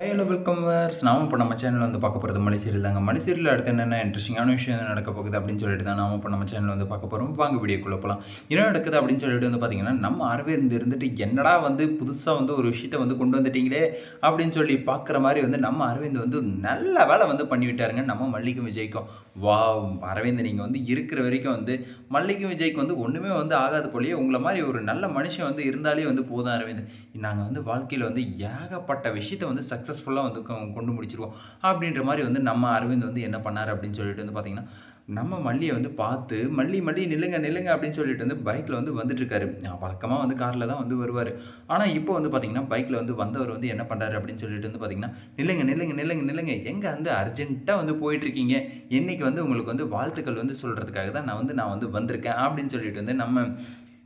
Hello welcome verse நாம இப்போ நம்ம சேனல் வந்து பார்க்க போகிறது மலைசீரியல் தாங்க. மலைசீரியல் அடுத்து என்னென்ன இன்ட்ரெஸ்டிங்கான விஷயம் நடக்க போகுது அப்படின்னு சொல்லிட்டு தான் நாம இப்போ நம்ம சேனல் வந்து பார்க்க போகிறோம் வாங்க வீடியோக்குள்ளே போகலாம் என்ன நடக்குது அப்படின்னு சொல்லிட்டு வந்து பார்த்தீங்கன்னா நம்ம அரவிந்த் இருந்துட்டு என்னடா வந்து புதுசாக வந்து ஒரு விஷயத்த வந்து கொண்டு வந்துட்டீங்களே அப்படின்னு சொல்லி பார்க்குற மாதிரி வந்து நம்ம அரவிந்த் வந்து நல்ல வேலை வந்து பண்ணிவிட்டாருங்க. நம்ம மல்லிக்கும் விஜய்க்கும். வா அரவிந்த் நீங்கள் வந்து இருக்கிற வரைக்கும் வந்து மல்லிக்கும் விஜய்க்கு வந்து ஒன்றுமே வந்து ஆகாது போலயே. உங்களை மாதிரி ஒரு நல்ல மனுஷன் வந்து இருந்தாலே வந்து போதும் அரவிந்த் நாங்கள் வந்து வாழ்க்கையில் வந்து ஏகப்பட்ட விஷயத்தை வந்து சக்ஸஸ் சக்ஸஸ்ஃபுல்லாக வந்து கொண்டு முடிச்சிருவோம். அப்படின்ற மாதிரி வந்து நம்ம அரவிந்த் வந்து என்ன பண்ணார் அப்படின்னு சொல்லிட்டு வந்து பார்த்தீங்கன்னா நம்ம மல்லியை வந்து பார்த்து மல்லி மல்லி நில்லுங்க நில்லுங்க அப்படின்னு சொல்லிட்டு வந்து பைக்கில் வந்து வந்துட்டுருக்காரு. வழக்கமாக வந்து காரில் தான் வந்து வருவார். ஆனால் இப்போ வந்து பார்த்தீங்கன்னா பைக்கில் வந்து வந்தவர் வந்து என்ன பண்ணுறாரு அப்படின்னு சொல்லிட்டு வந்து பார்த்தீங்கன்னா நில்லுங்க நில்லுங்க நில்லுங்க நில்லுங்க எங்கே வந்து அர்ஜென்ட்டாக வந்து போயிட்டுருக்கீங்க? இன்னைக்கு வந்து உங்களுக்கு வந்து வாழ்த்துக்கள் வந்து சொல்கிறதுக்காக தான் நான் வந்து நான் வந்து வந்திருக்கேன் அப்படின்னு சொல்லிட்டு வந்து நம்ம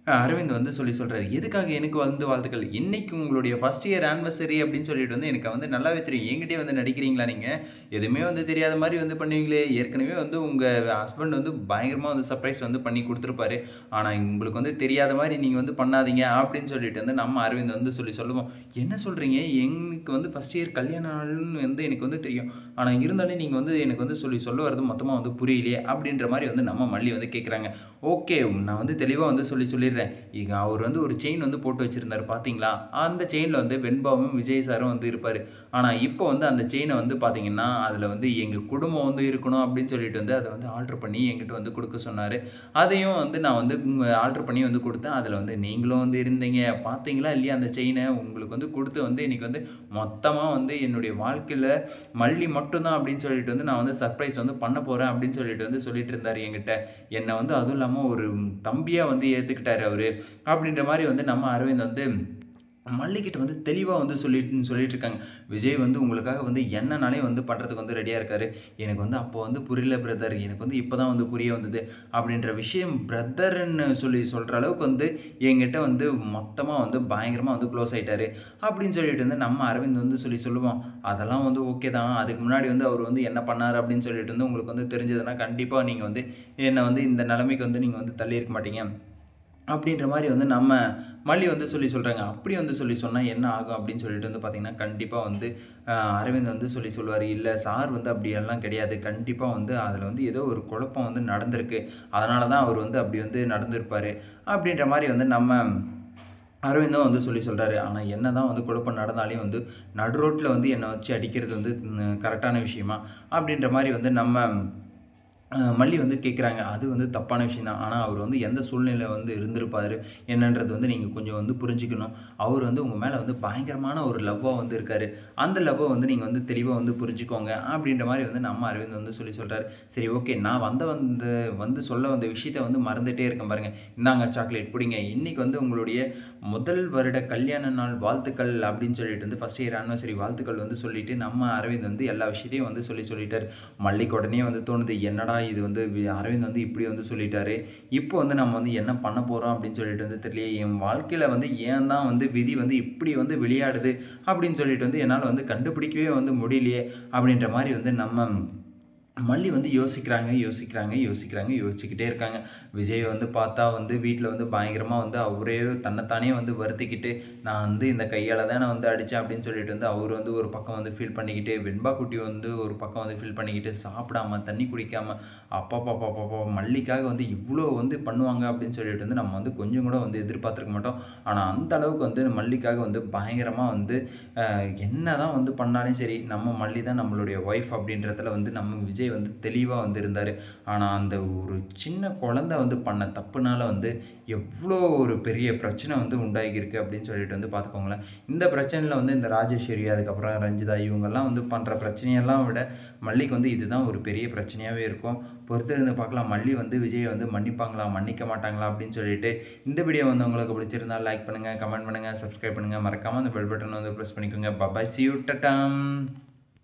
அரவிந்த் வந்து சொல்லி சொல்கிறாரு எதுக்காக எனக்கு வந்து வாழ்த்துக்கள்? இன்னைக்கு உங்களுடைய ஃபஸ்ட் இயர் ஆனிவர்சரி அப்படின்னு சொல்லிட்டு வந்து எனக்கு வந்து நல்லாவே தெரியும். என்கிட்டயே வந்து நடிக்கிறீங்களா நீங்கள் எதுவுமே வந்து தெரியாத மாதிரி வந்து பண்ணுவீங்களே. ஏற்கனவே வந்து உங்கள் ஹஸ்பண்ட் வந்து பயங்கரமாக வந்து சர்ப்ரைஸ் வந்து பண்ணி கொடுத்துருப்பாரு. ஆனால் உங்களுக்கு வந்து தெரியாத மாதிரி நீங்கள் வந்து பண்ணாதீங்க அப்படின்னு சொல்லிட்டு வந்து நம்ம அரவிந்த் வந்து சொல்லி சொல்லுவோம். என்ன சொல்கிறீங்க எனக்கு வந்து ஃபஸ்ட் இயர் கல்யாண நாள்னு வந்து எனக்கு வந்து தெரியும். ஆனால் இருந்தாலும் நீங்கள் வந்து எனக்கு வந்து சொல்லி சொல்ல வரது மொத்தமாக வந்து புரியலையே அப்படின்ற மாதிரி வந்து நம்ம மல்லி வந்து கேட்குறாங்க ஓகே நான் வந்து தெளிவாக வந்து சொல்லி சொல்லிடுறேன். ಈಗ அவர் வந்து ஒரு செயின் வந்து போட்டு வச்சுருந்தார் பார்த்தீங்களா அந்த செயினில் வந்து வெண்பாவும் விஜய் சாரும் வந்து இருப்பார். ஆனால் இப்போ வந்து அந்த செயினை வந்து பார்த்தீங்கன்னா அதில் வந்து எங்கள் குடும்பம் வந்து இருக்கணும் அப்படின்னு சொல்லிட்டு வந்து அதை வந்து ஆல்ட்ரு பண்ணி எங்கிட்ட வந்து கொடுக்க சொன்னார். அதையும் வந்து நான் வந்து ஆல்ட்ரு பண்ணி வந்து கொடுத்தேன். அதில் வந்து நீங்களும் வந்து இருந்தீங்க. பார்த்தீங்களா இல்லையா அந்த செயினை உங்களுக்கு வந்து கொடுத்து வந்து இன்றைக்கி வந்து மொத்தமாக வந்து என்னுடைய வாழ்க்கையில் மல்லி மட்டும்தான் அப்படின்னு சொல்லிட்டு வந்து நான் வந்து சர்ப்ரைஸ் வந்து பண்ண போகிறேன் அப்படின்னு சொல்லிட்டு வந்து சொல்லிட்டு இருந்தார் என்கிட்ட. என்னை வந்து அதுவும் இல்லாமல் ஒரு தம்பியாக வந்து ஏற்றுக்கிட்டாரு அவர். அப்படின்ற மாதிரி வந்து நம்ம அரவிந்த் வந்து மல்லிகிட்ட வந்து தெளிவாக வந்து சொல்லிட்டு சொல்லிட்டு இருக்காங்க விஜய் வந்து உங்களுக்காக வந்து என்னனாலே வந்து பண்ணுறதுக்கு வந்து ரெடியாக இருக்காரு. எனக்கு வந்து அப்போ வந்து புரியல பிரதர் எனக்கு வந்து இப்போ தான் வந்து புரிய வந்தது. அப்படின்ற விஷயம் பிரதர்ன்னு சொல்லி சொல்கிற அளவுக்கு வந்து என்கிட்ட வந்து மொத்தமாக வந்து பயங்கரமாக வந்து க்ளோஸ் ஆகிட்டார் அப்படின்னு சொல்லிட்டு வந்து நம்ம அரவிந்த் வந்து சொல்லி சொல்லுவோம். அதெல்லாம் வந்து ஓகே தான். அதுக்கு முன்னாடி வந்து அவர் வந்து என்ன பண்ணார் அப்படின்னு சொல்லிட்டு வந்து உங்களுக்கு வந்து தெரிஞ்சதுன்னா கண்டிப்பாக நீங்கள் வந்து என்னை வந்து இந்த நிலைமைக்கு வந்து நீங்கள் வந்து தள்ளி இருக்க மாட்டீங்க. அப்படின்ற மாதிரி வந்து நம்ம மல்லி வந்து சொல்லி சொல்கிறாங்க அப்படி வந்து சொல்லி சொன்னால் என்ன ஆகும் அப்படின்னு சொல்லிட்டு வந்து பார்த்திங்கன்னா கண்டிப்பாக வந்து அரவிந்த் வந்து சொல்லி சொல்லுவார். இல்லை சார் வந்து அப்படியெல்லாம் கிடையாது. கண்டிப்பாக வந்து அதில் வந்து ஏதோ ஒரு குழப்பம் வந்து நடந்திருக்கு. அதனால தான் அவர் வந்து அப்படி வந்து நடந்திருப்பார். அப்படின்ற மாதிரி வந்து நம்ம அரவிந்தும் வந்து சொல்லி சொல்கிறாரு ஆனால் என்ன தான் வந்து குழப்பம் நடந்தாலையும் வந்து நடு ரோட்டில் வந்து என்னை வச்சு அடிக்கிறது வந்து கரெக்டான விஷயமா? அப்படின்ற மாதிரி வந்து நம்ம மல்லி வந்து கேட்குறாங்க அது வந்து தப்பான விஷயம் தான். ஆனால் அவர் வந்து எந்த சூழ்நிலை வந்து இருந்திருப்பார் என்னன்றது வந்து நீங்கள் கொஞ்சம் வந்து புரிஞ்சுக்கணும். அவர் வந்து உங்கள் மேலே வந்து பயங்கரமான ஒரு லவ்வாக வந்து இருக்கார். அந்த லவ்வை வந்து நீங்கள் வந்து தெளிவாக வந்து புரிஞ்சுக்கோங்க அப்படின்ற மாதிரி வந்து நம்ம அரவிந்த் வந்து சொல்லி சொல்கிறார் சரி ஓகே நான் வந்த வந்து வந்து சொல்ல வந்த விஷயத்த வந்து மறந்துட்டே இருக்கேன் பாருங்கள் இந்தாங்க சாக்லேட் பிடிங்க. இன்றைக்கி வந்து உங்களுடைய முதல் வருட கல்யாண நாள் வாழ்த்துக்கள் அப்படின்னு சொல்லிட்டு வந்து ஃபஸ்ட் இயர் ஆனிவர்சரி வாழ்த்துக்கள் வந்து சொல்லிட்டு நம்ம அரவிந்த் வந்து எல்லா விஷயத்தையும் வந்து சொல்லி சொல்லிட்டார். மல்லிக்கு உடனே வந்து தோணுது என்னடா இது வந்து அரவிந்த் வந்து இப்படி வந்து சொல்லிட்டாரு. இப்போ வந்து நம்ம வந்து என்ன பண்ண போகிறோம் அப்படின்னு சொல்லிட்டு வந்து தெரியல என் வாழ்க்கையில் வந்து ஏன் தான் வந்து விதி வந்து இப்படி வந்து விளையாடுது அப்படின்னு சொல்லிட்டு வந்து என்னால் வந்து கண்டுபிடிக்கவே வந்து முடியலையே அப்படின்ற மாதிரி வந்து நம்ம மல்லி வந்து யோசிக்கிறாங்க யோசிக்கிறாங்க யோசிக்கிறாங்க யோசிச்சுக்கிட்டே இருக்காங்க. விஜய் வந்து பார்த்தா வந்து வீட்டில் வந்து பயங்கரமாக வந்து அவரே தன்னைத்தானே வந்து வருத்திக்கிட்டு நான் வந்து இந்த கையால் தான் நான் வந்து அடித்தேன் அப்படின்னு சொல்லிட்டு வந்து அவர் வந்து ஒரு பக்கம் வந்து ஃபீல் பண்ணிக்கிட்டு வெண்பா குட்டி வந்து ஒரு பக்கம் வந்து ஃபீல் பண்ணிக்கிட்டு சாப்பிடாம தண்ணி குடிக்காமல் அப்பா பாப்பா பாப்பா மல்லிக்காக வந்து இவ்வளோ வந்து பண்ணுவாங்க அப்படின்னு சொல்லிட்டு வந்து நம்ம வந்து கொஞ்சம் கூட வந்து எதிர்பார்த்துருக்க மாட்டோம். ஆனால் அந்த அளவுக்கு வந்து மல்லிக்காக வந்து பயங்கரமாக வந்து என்ன தான் வந்து பண்ணாலும் சரி நம்ம மல்லி தான் நம்மளுடைய ஒய்ஃப் அப்படின்றதுல வந்து நம்ம விஜய் விஜய் வந்து தெளிவாக வந்து இருந்தார் ஆனால் அந்த ஒரு சின்ன குழந்தை வந்து பண்ண தப்புனால வந்து எவ்வளோ ஒரு பெரிய பிரச்சனை வந்து உண்டாகியிருக்கு அப்படின்னு சொல்லிட்டு வந்து பார்த்துக்கோங்களேன் இந்த பிரச்சனையில் வந்து இந்த ராஜேஸ்வரி அதுக்கப்புறம் ரஞ்சிதா இவங்கெல்லாம் வந்து பண்ணுற பிரச்சனையெல்லாம் விட மல்லிக்கு வந்து இதுதான் ஒரு பெரிய பிரச்சனையாகவே இருக்கும். பொறுத்திருந்து பார்க்கலாம் மல்லி வந்து விஜயை வந்து மன்னிப்பாங்களா மன்னிக்க மாட்டாங்களா அப்படின்னு சொல்லிட்டு இந்த வீடியோ வந்து உங்களுக்கு பிடிச்சிருந்தா லைக் பண்ணுங்கள் கமெண்ட் பண்ணுங்கள் சப்ஸ்கிரைப் பண்ணுங்கள் மறக்காமல் அந்த பெல் பட்டன் வந்து ப்ரெஸ் பண்ணிக்கோங்க. Bye bye see you டட்டாம்